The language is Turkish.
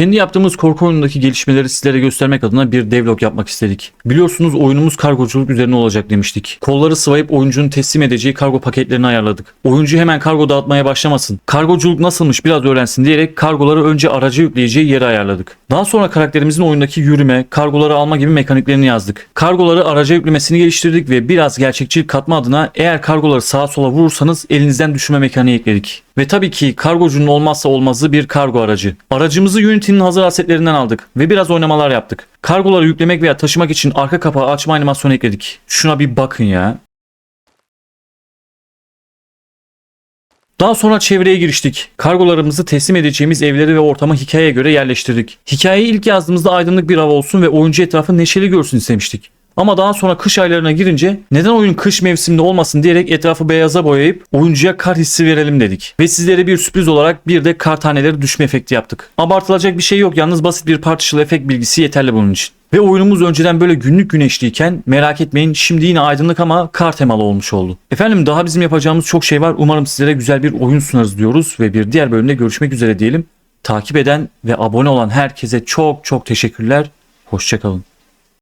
Kendi yaptığımız korku oyunundaki gelişmeleri sizlere göstermek adına bir devlog yapmak istedik. Biliyorsunuz oyunumuz kargoculuk üzerine olacak demiştik. Kolları sıvayıp oyuncunun teslim edeceği kargo paketlerini ayarladık. Oyuncu hemen kargo dağıtmaya başlamasın. Kargoculuk nasılmış biraz öğrensin diyerek kargoları önce araca yükleyeceği yere ayarladık. Daha sonra karakterimizin oyundaki yürüme, kargoları alma gibi mekaniklerini yazdık. Kargoları araca yüklemesini geliştirdik ve biraz gerçekçilik katma adına eğer kargoları sağa sola vurursanız elinizden düşürme mekaniği ekledik. Ve tabii ki kargocunun olmazsa olmazı bir kargo aracı. Aracımızı Unity'nin hazır asetlerinden aldık ve biraz oynamalar yaptık. Kargoları yüklemek veya taşımak için arka kapağı açma animasyonu ekledik. Şuna bir bakın ya. Daha sonra çevreye giriştik. Kargolarımızı teslim edeceğimiz evleri ve ortamı hikayeye göre yerleştirdik. Hikayeyi ilk yazdığımızda aydınlık bir hava olsun ve oyuncu etrafı neşeli görsün istemiştik. Ama daha sonra kış aylarına girince neden oyun kış mevsiminde olmasın diyerek etrafı beyaza boyayıp oyuncuya kar hissi verelim dedik. Ve sizlere bir sürpriz olarak bir de kar taneleri düşme efekti yaptık. Abartılacak bir şey yok yalnız basit bir partial efekt bilgisi yeterli bunun için. Ve oyunumuz önceden böyle günlük güneşliyken merak etmeyin şimdi yine aydınlık ama kar temalı olmuş oldu. Efendim daha bizim yapacağımız çok şey var. Umarım sizlere güzel bir oyun sunarız diyoruz ve bir diğer bölümde görüşmek üzere diyelim. Takip eden ve abone olan herkese çok çok teşekkürler. Hoşçakalın.